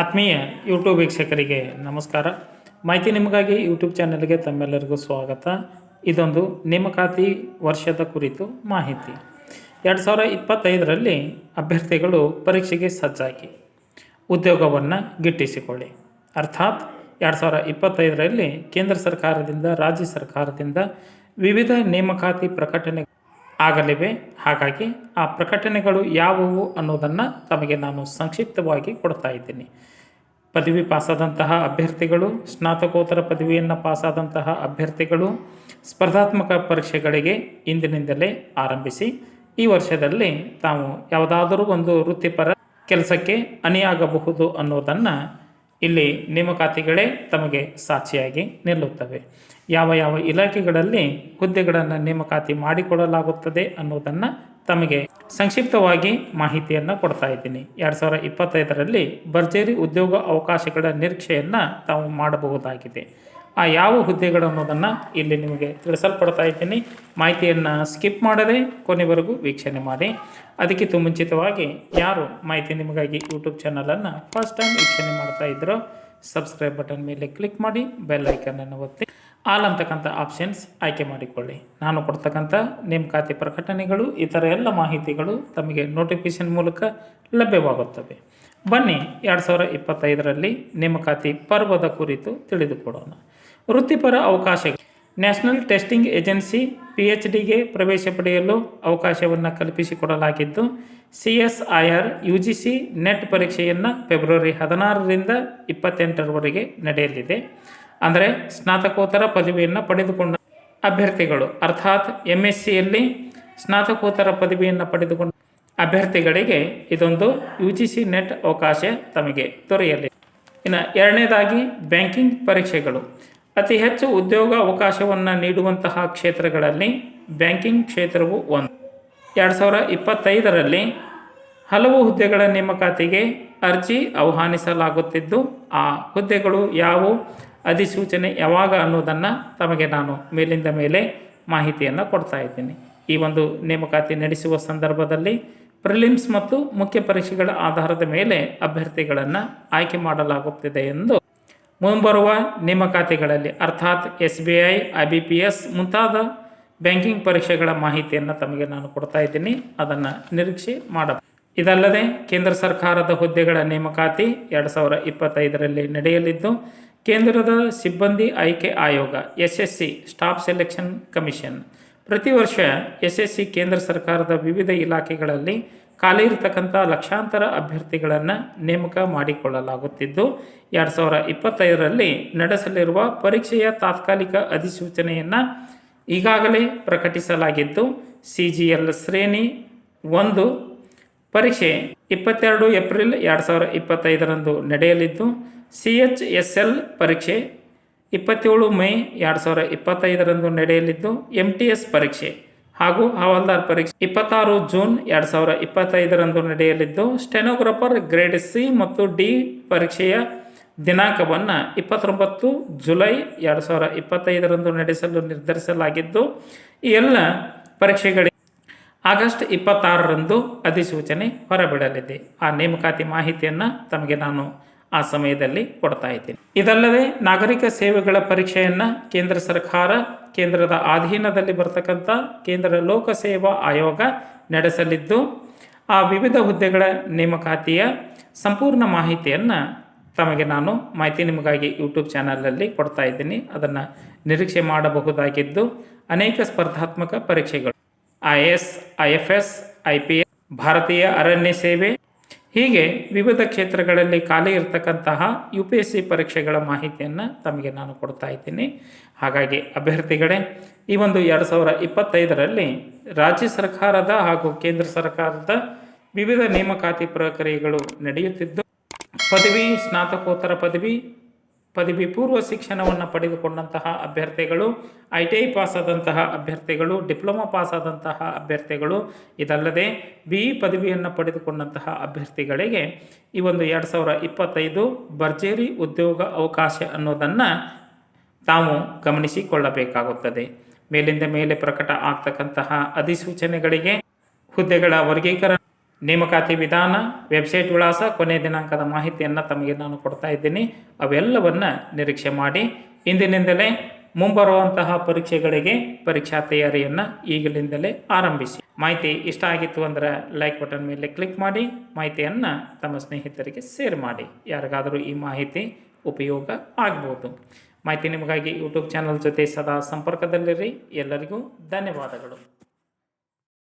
ಆತ್ಮೀಯ ಯೂಟ್ಯೂಬ್ ವೀಕ್ಷಕರಿಗೆ ನಮಸ್ಕಾರ. ಮಾಹಿತಿ ನಿಮಗಾಗಿ ಯೂಟ್ಯೂಬ್ ಚಾನೆಲ್ಗೆ ತಮ್ಮೆಲ್ಲರಿಗೂ ಸ್ವಾಗತ. ಇದೊಂದು ನೇಮಕಾತಿ ವರ್ಷದ ಕುರಿತು ಮಾಹಿತಿ. ಎರಡು ಸಾವಿರ ಇಪ್ಪತ್ತೈದರಲ್ಲಿ ಅಭ್ಯರ್ಥಿಗಳು ಪರೀಕ್ಷೆಗೆ ಸಜ್ಜಾಗಿ. ಉದ್ಯೋಗವನ್ನು ಗಿಟ್ಟಿಸಿಕೊಳ್ಳಿ. ಅರ್ಥಾತ್ ಎರಡು ಸಾವಿರ ಇಪ್ಪತ್ತೈದರಲ್ಲಿ ಕೇಂದ್ರ ಸರ್ಕಾರದಿಂದ, ರಾಜ್ಯ ಸರ್ಕಾರದಿಂದ ವಿವಿಧ ನೇಮಕಾತಿ ಪ್ರಕಟಣೆ ಆಗಲಿವೆ. ಹಾಗಾಗಿ ಆ ಪ್ರಕಟಣೆಗಳು ಯಾವುವು ಅನ್ನೋದನ್ನು ತಮಗೆ ನಾನು ಸಂಕ್ಷಿಪ್ತವಾಗಿ ಕೊಡ್ತಾ ಇದ್ದೀನಿ. ಪದವಿ ಪಾಸಾದಂತಹ ಅಭ್ಯರ್ಥಿಗಳು, ಸ್ನಾತಕೋತ್ತರ ಪದವಿಯನ್ನು ಪಾಸಾದಂತಹ ಅಭ್ಯರ್ಥಿಗಳು, ಸ್ಪರ್ಧಾತ್ಮಕ ಪರೀಕ್ಷೆಗಳಿಗೆ ಇಂದಿನಿಂದಲೇ ಆರಂಭಿಸಿ, ಈ ವರ್ಷದಲ್ಲಿ ತಾವು ಯಾವುದಾದರೂ ಒಂದು ವೃತ್ತಿಪರ ಕೆಲಸಕ್ಕೆ ಅನಿಯಾಗಬಹುದು ಅನ್ನೋದನ್ನು ಇಲ್ಲಿ ನೇಮಕಾತಿಗಳೇ ತಮಗೆ ಸಾಕ್ಷಿಯಾಗಿ ನಿಲ್ಲುತ್ತವೆ. ಯಾವ ಯಾವ ಇಲಾಖೆಗಳಲ್ಲಿ ಹುದ್ದೆಗಳನ್ನು ನೇಮಕಾತಿ ಮಾಡಿಕೊಡಲಾಗುತ್ತದೆ ಅನ್ನೋದನ್ನು ತಮಗೆ ಸಂಕ್ಷಿಪ್ತವಾಗಿ ಮಾಹಿತಿಯನ್ನು ಕೊಡ್ತಾ ಇದ್ದೀನಿ. ಎರಡು ಸಾವಿರ ಇಪ್ಪತ್ತೈದರಲ್ಲಿ ಭರ್ಜರಿ ಉದ್ಯೋಗ ಅವಕಾಶಗಳ ನಿರೀಕ್ಷೆಯನ್ನು ತಾವು ಮಾಡಬಹುದಾಗಿದೆ. ಆ ಯಾವ ಹುದ್ದೆಗಳು ಅನ್ನೋದನ್ನು ಇಲ್ಲಿ ನಿಮಗೆ ತಿಳಿಸಲ್ಪಡ್ತಾ ಇದ್ದೀನಿ. ಮಾಹಿತಿಯನ್ನು ಸ್ಕಿಪ್ ಮಾಡದೆ ಕೊನೆವರೆಗೂ ವೀಕ್ಷಣೆ ಮಾಡಿ. ಅದಕ್ಕಿಂತ ಮುಂಚಿತವಾಗಿ ಯಾರು ಮಾಹಿತಿ ನಿಮಗಾಗಿ ಯೂಟ್ಯೂಬ್ ಚಾನಲನ್ನು ಫಸ್ಟ್ ಟೈಮ್ ವೀಕ್ಷಣೆ ಮಾಡ್ತಾ ಇದ್ರೋ ಸಬ್ಸ್ಕ್ರೈಬ್ ಬಟನ್ ಮೇಲೆ ಕ್ಲಿಕ್ ಮಾಡಿ ಬೆಲ್ ಐಕನನ್ನು ಒತ್ತಿ. ಆಲ್ ಅಂತಕ್ಕಂಥ ಆಪ್ಷನ್ಸ್ ಆಯ್ಕೆ ಮಾಡಿಕೊಳ್ಳಿ. ನಾನು ಕೊಡ್ತಕ್ಕಂಥ ನೇಮಕಾತಿ ಪ್ರಕಟಣೆಗಳು, ಇತರ ಎಲ್ಲ ಮಾಹಿತಿಗಳು ತಮಗೆ ನೋಟಿಫಿಕೇಶನ್ ಮೂಲಕ ಲಭ್ಯವಾಗುತ್ತವೆ. ಬನ್ನಿ, ಎರಡು ಸಾವಿರ ಇಪ್ಪತ್ತೈದರಲ್ಲಿ ನೇಮಕಾತಿ ಪರ್ವದ ಕುರಿತು ತಿಳಿದುಕೊಡೋಣ. ವೃತ್ತಿಪರ ಅವಕಾಶ national testing agency P H ಡಿಗೆ ಪ್ರವೇಶ ಪಡೆಯಲು ಅವಕಾಶವನ್ನು ಕಲ್ಪಿಸಿಕೊಡಲಾಗಿದ್ದು C S I R U G C NET ಪರೀಕ್ಷೆಯನ್ನು ಫೆಬ್ರವರಿ ಹದಿನಾರರಿಂದ ಇಪ್ಪತ್ತೆಂಟರವರೆಗೆ ನಡೆಯಲಿದೆ. ಅಂದರೆ ಸ್ನಾತಕೋತ್ತರ ಪದವಿಯನ್ನು ಪಡೆದುಕೊಂಡ ಅಭ್ಯರ್ಥಿಗಳು, ಅರ್ಥಾತ್ ಎಂ ಎಸ್ ಸಿಯಲ್ಲಿ ಸ್ನಾತಕೋತ್ತರ ಪದವಿಯನ್ನು ಪಡೆದುಕೊಂಡ ಅಭ್ಯರ್ಥಿಗಳಿಗೆ ಇದೊಂದು ಯು ಜಿ ಸಿ ನೆಟ್ ಅವಕಾಶ ತಮಗೆ ದೊರೆಯಲಿದೆ ಇನ್ನು ಎರಡನೇದಾಗಿ ಬ್ಯಾಂಕಿಂಗ್ ಪರೀಕ್ಷೆಗಳು. ಅತಿ ಹೆಚ್ಚು ಉದ್ಯೋಗ ಅವಕಾಶವನ್ನು ನೀಡುವಂತಹ ಕ್ಷೇತ್ರಗಳಲ್ಲಿ ಬ್ಯಾಂಕಿಂಗ್ ಕ್ಷೇತ್ರವು ಒಂದು. ಎರಡು ಸಾವಿರ ಇಪ್ಪತ್ತೈದರಲ್ಲಿ ಹಲವು ಹುದ್ದೆಗಳ ನೇಮಕಾತಿಗೆ ಅರ್ಜಿ ಆಹ್ವಾನಿಸಲಾಗುತ್ತಿದ್ದು, ಆ ಹುದ್ದೆಗಳು ಯಾವ ಅಧಿಸೂಚನೆ ಯಾವಾಗ ಅನ್ನೋದನ್ನು ತಮಗೆ ನಾನು ಮೇಲಿಂದ ಮೇಲೆ ಮಾಹಿತಿಯನ್ನು ಕೊಡ್ತಾ ಇದ್ದೀನಿ. ಈ ಒಂದು ನೇಮಕಾತಿ ನಡೆಸುವ ಸಂದರ್ಭದಲ್ಲಿ ಪ್ರಿಲಿಮ್ಸ್ ಮತ್ತು ಮುಖ್ಯ ಪರೀಕ್ಷೆಗಳ ಆಧಾರದ ಮೇಲೆ ಅಭ್ಯರ್ಥಿಗಳನ್ನು ಆಯ್ಕೆ ಮಾಡಲಾಗುತ್ತಿದೆ ಎಂದು ಮುಂಬರುವ ನೇಮಕಾತಿಗಳಲ್ಲಿ ಅರ್ಥಾತ್ S B I I B P S ಮುಂತಾದ ಬ್ಯಾಂಕಿಂಗ್ ಪರೀಕ್ಷೆಗಳ ಮಾಹಿತಿಯನ್ನು ತಮಗೆ ನಾನು ಕೊಡ್ತಾ ಇದ್ದೀನಿ. ಅದನ್ನು ನಿರೀಕ್ಷೆ ಮಾಡ ಇದಲ್ಲದೆ ಕೇಂದ್ರ ಸರ್ಕಾರದ ಹುದ್ದೆಗಳ ನೇಮಕಾತಿ ಎರಡು ಸಾವಿರ ಇಪ್ಪತ್ತೈದರಲ್ಲಿ ನಡೆಯಲಿದ್ದು, ಕೇಂದ್ರದ ಸಿಬ್ಬಂದಿ ಆಯ್ಕೆ ಆಯೋಗ, S S C staff selection commission. ಪ್ರತಿ ವರ್ಷ ಎಸ್ ಎಸ್ ಸಿ ಕೇಂದ್ರ ಸರ್ಕಾರದ ವಿವಿಧ ಇಲಾಖೆಗಳಲ್ಲಿ ಖಾಲಿ ಇರತಕ್ಕಂಥ ಲಕ್ಷಾಂತರ ಅಭ್ಯರ್ಥಿಗಳನ್ನು ನೇಮಕ ಮಾಡಿಕೊಳ್ಳಲಾಗುತ್ತಿದ್ದು, ಎರಡು ಸಾವಿರ ಇಪ್ಪತ್ತೈದರಲ್ಲಿ ನಡೆಸಲಿರುವ ಪರೀಕ್ಷೆಯ ತಾತ್ಕಾಲಿಕ ಅಧಿಸೂಚನೆಯನ್ನು ಈಗಾಗಲೇ ಪ್ರಕಟಿಸಲಾಗಿದ್ದು ಸಿ ಜಿ ಎಲ್ ಶ್ರೇಣಿ ಒಂದು ಪರೀಕ್ಷೆ ಇಪ್ಪತ್ತೆರಡು ಏಪ್ರಿಲ್ ಎರಡು ಸಾವಿರ ಇಪ್ಪತ್ತೈದರಂದು ನಡೆಯಲಿದ್ದು ಸಿ ಎಚ್ ಎಸ್ ಎಲ್ ಪರೀಕ್ಷೆ ಇಪ್ಪತ್ತೇಳು ಮೇ ಎರಡು ಸಾವಿರ ಇಪ್ಪತ್ತೈದರಂದು ನಡೆಯಲಿದ್ದು ಎಂ ಟಿ ಎಸ್ ಪರೀಕ್ಷೆ. ಹಾಗೂ ಹವಾಲ್ದಾರ್ ಪರೀಕ್ಷೆ ಇಪ್ಪತ್ತಾರು ಜೂನ್ ಎರಡ್ ಸಾವಿರ ಇಪ್ಪತ್ತೈದರಂದು ನಡೆಯಲಿದ್ದು, ಸ್ಟೆನೋಗ್ರಾಫರ್ ಗ್ರೇಡ್ ಸಿ ಮತ್ತು ಡಿ ಪರೀಕ್ಷೆಯ ದಿನಾಂಕವನ್ನು ಇಪ್ಪತ್ತೊಂಬತ್ತು ಜುಲೈ ಎರಡು ಸಾವಿರ ಇಪ್ಪತ್ತೈದರಂದು ನಡೆಸಲು ನಿರ್ಧರಿಸಲಾಗಿದ್ದು, ಈ ಎಲ್ಲ ಪರೀಕ್ಷೆಗಳಿಗೆ ಆಗಸ್ಟ್ ಇಪ್ಪತ್ತಾರರಂದು ಅಧಿಸೂಚನೆ ಹೊರಬಿಡಲಿದೆ. ಆ ನೇಮಕಾತಿ ಮಾಹಿತಿಯನ್ನು ತಮಗೆ ನಾನು ಆ ಸಮಯದಲ್ಲಿ ಕೊಡ್ತಾ ಇದ್ದೀನಿ. ಇದಲ್ಲದೆ ನಾಗರಿಕ ಸೇವೆಗಳ ಪರೀಕ್ಷೆಯನ್ನು ಕೇಂದ್ರ ಸರ್ಕಾರ ಕೇಂದ್ರದ ಅಧೀನದಲ್ಲಿ ಬರ್ತಕ್ಕಂಥ ಕೇಂದ್ರ ಲೋಕಸೇವಾ ಆಯೋಗ ನಡೆಸಲಿದ್ದು, ಆ ವಿವಿಧ ಹುದ್ದೆಗಳ ನೇಮಕಾತಿಯ ಸಂಪೂರ್ಣ ಮಾಹಿತಿಯನ್ನು ತಮಗೆ ನಾನು ಮಾಹಿತಿ ನಿಮಗಾಗಿ ಯೂಟ್ಯೂಬ್ ಚಾನಲಲ್ಲಿ ಕೊಡ್ತಾ ಇದ್ದೀನಿ. ಅದನ್ನು ನಿರೀಕ್ಷೆ ಮಾಡಬಹುದಾಗಿದ್ದು, ಅನೇಕ ಸ್ಪರ್ಧಾತ್ಮಕ ಪರೀಕ್ಷೆಗಳು. I S, I F S, I P S, ಭಾರತೀಯ ಅರಣ್ಯ ಸೇವೆ ಹೀಗೆ ವಿವಿಧ ಕ್ಷೇತ್ರಗಳಲ್ಲಿ ಖಾಲಿ ಇರತಕ್ಕಂತಹ ಯು ಪಿ ಎಸ್ ಸಿ ಪರೀಕ್ಷೆಗಳ ಮಾಹಿತಿಯನ್ನು ತಮಗೆ ನಾನು ಕೊಡ್ತಾ ಇದ್ದೀನಿ. ಹಾಗಾಗಿ ಅಭ್ಯರ್ಥಿಗಳೇ, ಈ ಒಂದು ಎರಡು ಸಾವಿರ ಇಪ್ಪತ್ತೈದರಲ್ಲಿ ರಾಜ್ಯ ಸರ್ಕಾರದ ಹಾಗೂ ಕೇಂದ್ರ ಸರ್ಕಾರದ ವಿವಿಧ ನೇಮಕಾತಿ ಪ್ರಕ್ರಿಯೆಗಳು ನಡೆಯುತ್ತಿದ್ದು, ಪದವಿ, ಸ್ನಾತಕೋತ್ತರ ಪದವಿ ಪದವಿ ಪೂರ್ವ ಶಿಕ್ಷಣವನ್ನು ಪಡೆದುಕೊಂಡಂತಹ ಅಭ್ಯರ್ಥಿಗಳು, ಐ ಟಿ ಐ ಪಾಸಾದಂತಹ ಅಭ್ಯರ್ಥಿಗಳು, ಡಿಪ್ಲೊಮಾ ಪಾಸಾದಂತಹ ಅಭ್ಯರ್ಥಿಗಳು, ಇದಲ್ಲದೆ ಬಿ ಇ ಪದವಿಯನ್ನು ಪಡೆದುಕೊಂಡಂತಹ ಅಭ್ಯರ್ಥಿಗಳಿಗೆ ಈ ಒಂದು ಎರಡು ಸಾವಿರ ಇಪ್ಪತ್ತೈದು ಭರ್ಜರಿ ಉದ್ಯೋಗ ಅವಕಾಶ ಅನ್ನೋದನ್ನು ತಾವು ಗಮನಿಸಿಕೊಳ್ಳಬೇಕಾಗುತ್ತದೆ. ಮೇಲಿಂದ ಮೇಲೆ ಪ್ರಕಟ ಆಗ್ತಕ್ಕಂತಹ ಅಧಿಸೂಚನೆಗಳಿಗೆ ಹುದ್ದೆಗಳ ವರ್ಗೀಕರಣ ನೇಮಕಾತಿ ವಿಧಾನ ವೆಬ್ಸೈಟ್ ವಿಳಾಸ ಕೊನೆಯ ದಿನಾಂಕದ ಮಾಹಿತಿಯನ್ನು ತಮಗೆ ನಾನು ಕೊಡ್ತಾ ಇದ್ದೀನಿ. ಅವೆಲ್ಲವನ್ನು ನಿರೀಕ್ಷೆ ಮಾಡಿ. ಇಂದಿನಿಂದಲೇ ಮುಂಬರುವಂತಹ ಪರೀಕ್ಷೆಗಳಿಗೆ ಪರೀಕ್ಷಾ ತಯಾರಿಯನ್ನು ಈಗಲಿಂದಲೇ ಆರಂಭಿಸಿ. ಮಾಹಿತಿ ಇಷ್ಟ ಆಗಿತ್ತು ಅಂದರೆ ಲೈಕ್ ಬಟನ್ ಮೇಲೆ ಕ್ಲಿಕ್ ಮಾಡಿ. ಮಾಹಿತಿಯನ್ನು ತಮ್ಮ ಸ್ನೇಹಿತರಿಗೆ ಶೇರ್ ಮಾಡಿ. ಯಾರಿಗಾದರೂ ಈ ಮಾಹಿತಿ ಉಪಯೋಗ ಆಗ್ಬೋದು. ಮಾಹಿತಿ ನಿಮಗಾಗಿ ಯೂಟ್ಯೂಬ್ ಚಾನಲ್ ಜೊತೆ ಸದಾ ಸಂಪರ್ಕದಲ್ಲಿರಿ. ಎಲ್ಲರಿಗೂ ಧನ್ಯವಾದಗಳು.